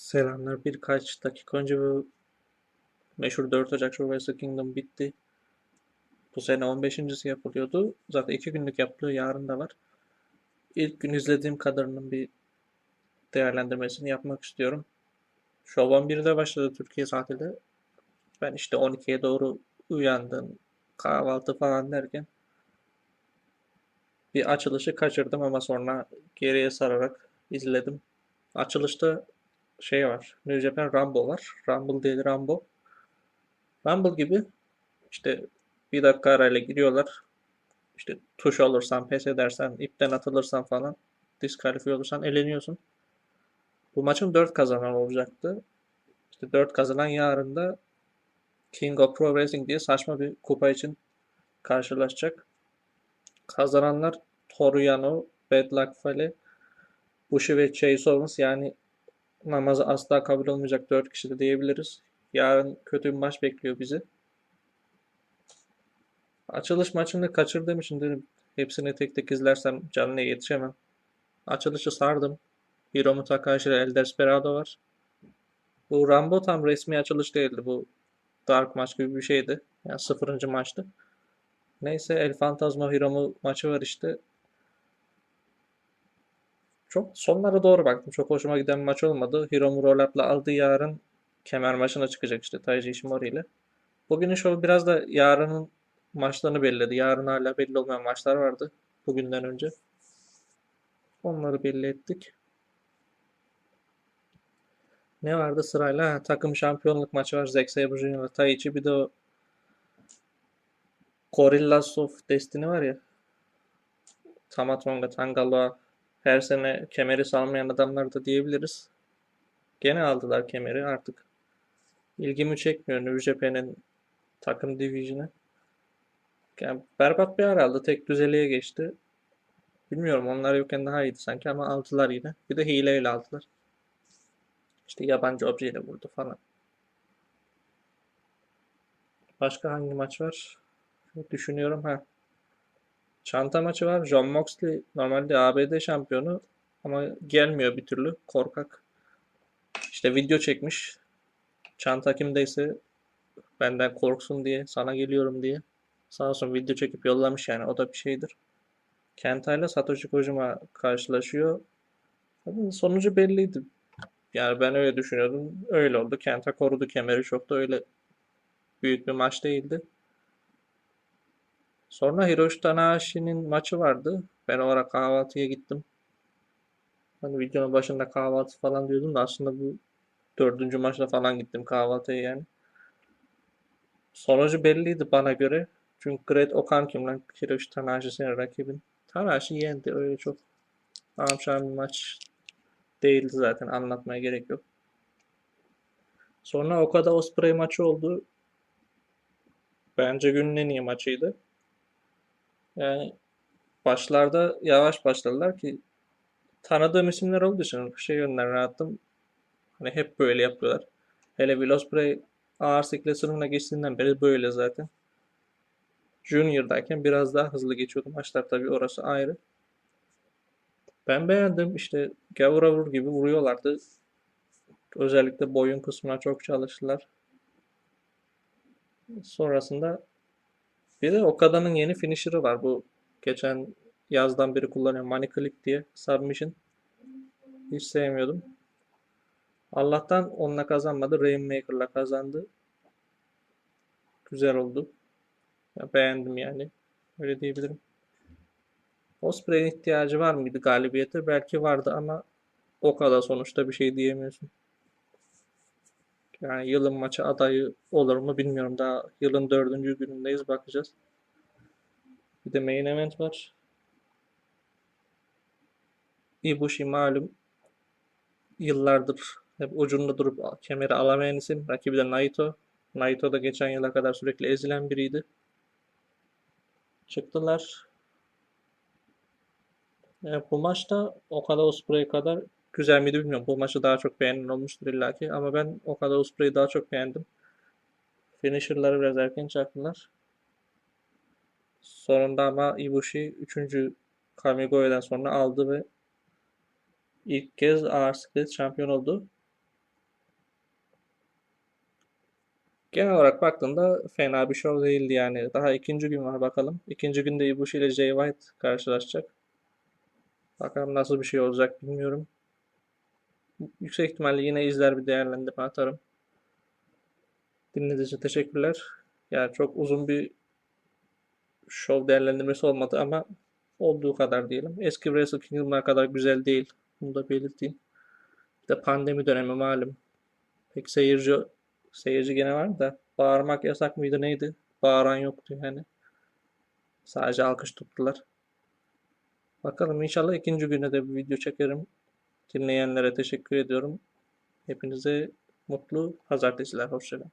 Selamlar. Birkaç dakika önce bu meşhur 4 Ocak Wrestle Kingdom bitti. Bu sene 15.si yapılıyordu. Zaten 2 günlük yapılıyor. Yarın da var. İlk gün izlediğim kadarının bir değerlendirmesini yapmak istiyorum. Show 11'de başladı Türkiye saatiyle. Ben işte 12'ye doğru uyandım. Kahvaltı falan derken bir açılışı kaçırdım ama sonra geriye sararak izledim. Açılışta şey var. New Japan Rumble var. Rumble değil Rambo. Rumble gibi işte bir dakika arayla giriyorlar. İşte tuş olursan, pes edersen, ipten atılırsan falan diskalifiye olursan eleniyorsun. Bu maçın 4 kazanan olacaktı. İşte 4 kazanan yarın da King of Pro Wrestling diye saçma bir kupa için karşılaşacak. Kazananlar Toru Yano, Bad Luck Fale, Bushi ve Chase Owens yani namazı asla kabul olmayacak 4 kişi de diyebiliriz. Yarın kötü bir maç bekliyor bizi. Açılış maçını kaçırdığım için dedim hepsini tek tek izlersem canlıya yetişemem. Açılışı sardım. Hiromu Takahashi ile El Desperado var. Bu Rambo tam resmi açılış değildi. Bu Dark maç gibi bir şeydi. Yani sıfırıncı maçtı. Neyse El Fantasma Hiromu maçı var işte. Çok sonlara doğru baktım. Çok hoşuma giden maç olmadı. Hiromu roll-up'la aldı yarın kemer maçına çıkacak işte Taiji Ishimori ile. Bugünün şovu biraz da yarının maçlarını belirledi. Yarın hala belli olmayan maçlar vardı bugünden önce. Onları belli ettik. Ne vardı sırayla? Ha, takım şampiyonluk maçı var. Zack Sabre Jr. Taichi. Bir de o Gorillas of Destiny var ya. Tamatonga, Tangaloa her sene kemeri salmayan adamlar da diyebiliriz. Gene aldılar kemeri artık. İlgimi çekmiyor New Japan'in takım division'ı. Yani berbat bir ara aldı. Tek düzeliğe geçti. Bilmiyorum onlar yokken daha iyiydi sanki ama aldılar yine. Bir de hileyle aldılar. İşte yabancı objeyle vurdu falan. Başka hangi maç var? Düşünüyorum ha. Çanta maçı var. John Moxley normalde ABD şampiyonu ama gelmiyor bir türlü. Korkak. İşte video çekmiş. Çanta kimdeyse benden korksun diye, sana geliyorum diye. Sağ olsun video çekip yollamış yani. O da bir şeydir. Kenta ile Satoshi Kojima karşılaşıyor. Sonucu belliydi. Yani ben öyle düşünüyordum. Öyle oldu. Kenta korudu kemeri. Çok da öyle büyük bir maç değildi. Sonra Hiroshi Tanahashi'nin maçı vardı. Ben o kahvaltıya gittim. Hani videonun başında kahvaltı falan diyordum da aslında bu dördüncü maçta falan gittim kahvaltıya yani. Sonucu belliydi bana göre. Çünkü Great Okan kim lan? Hiroshi Tanahashi senin rakibin. Tanahashi yendi öyle çok amşan bir maç değildi zaten anlatmaya gerek yok. Sonra Okada Osprey maçı oldu. Bence günün en iyi maçıydı. Yani başlarda yavaş başladılar ki tanıdığım isimler olduğu için şey yönden rahattım. Hani hep böyle yapıyorlar. Hele Will Ospreay ağır siklet sınıfına geçtiğinden beri böyle zaten. Junior'dayken biraz daha hızlı geçiyordu maçlar tabii orası ayrı. Ben beğendim işte gavura vur gibi vuruyorlardı. Özellikle boyun kısmına çok çalıştılar. Sonrasında bir de Okada'nın yeni finisher'ı var. Bu geçen yazdan beri kullanıyorum. Money Clip diye Submission. Hiç sevmiyordum. Allah'tan onunla kazanmadı. Rainmaker'la kazandı. Güzel oldu. Ya beğendim yani. Öyle diyebilirim. Osprey'in ihtiyacı var mıydı galibiyete? Belki vardı ama o kadar sonuçta bir şey diyemiyorsun. Yani yılın maçı adayı olur mu bilmiyorum. Daha yılın dördüncü günündeyiz bakacağız. Bir de main event var. Ibushi malum yıllardır hep ucunda durup kemeri alamayan isim. Rakibi de Naito. Naito da geçen yıla kadar sürekli ezilen biriydi. Çıktılar. Yani bu maçta Okada Osprey kadar güzel miydi bilmiyorum. Bu maçı daha çok beğenen olmuştur illaki. Ama ben Okada Osprey'i daha çok beğendim. Finisher'ları biraz erken çaktılar. Sonunda ama Ibushi 3. Kamigoya'dan sonra aldı ve ilk kez ağır siklet şampiyon oldu. Genel olarak baktığında fena bir show değildi yani. Daha ikinci gün var bakalım. İkinci günde Ibushi ile Jay White karşılaşacak. Bakalım nasıl bir şey olacak bilmiyorum. Yüksek ihtimalle yine izler bir değerlendirme atarım. Dinlediğiniz için teşekkürler. Yani çok uzun bir show değerlendirmesi olmadı ama olduğu kadar diyelim. Eski Wrestle Kingdom'lar kadar güzel değil. Bunu da belirteyim. Bir de pandemi dönemi malum. Pek seyirci seyirci gene var da bağırmak yasak mıydı neydi? Bağıran yoktu yani. Sadece alkış tuttular. Bakalım inşallah ikinci güne de bir video çekerim. Dinleyenlere teşekkür ediyorum. Hepinize mutlu pazartesiler. Hoşçakalın.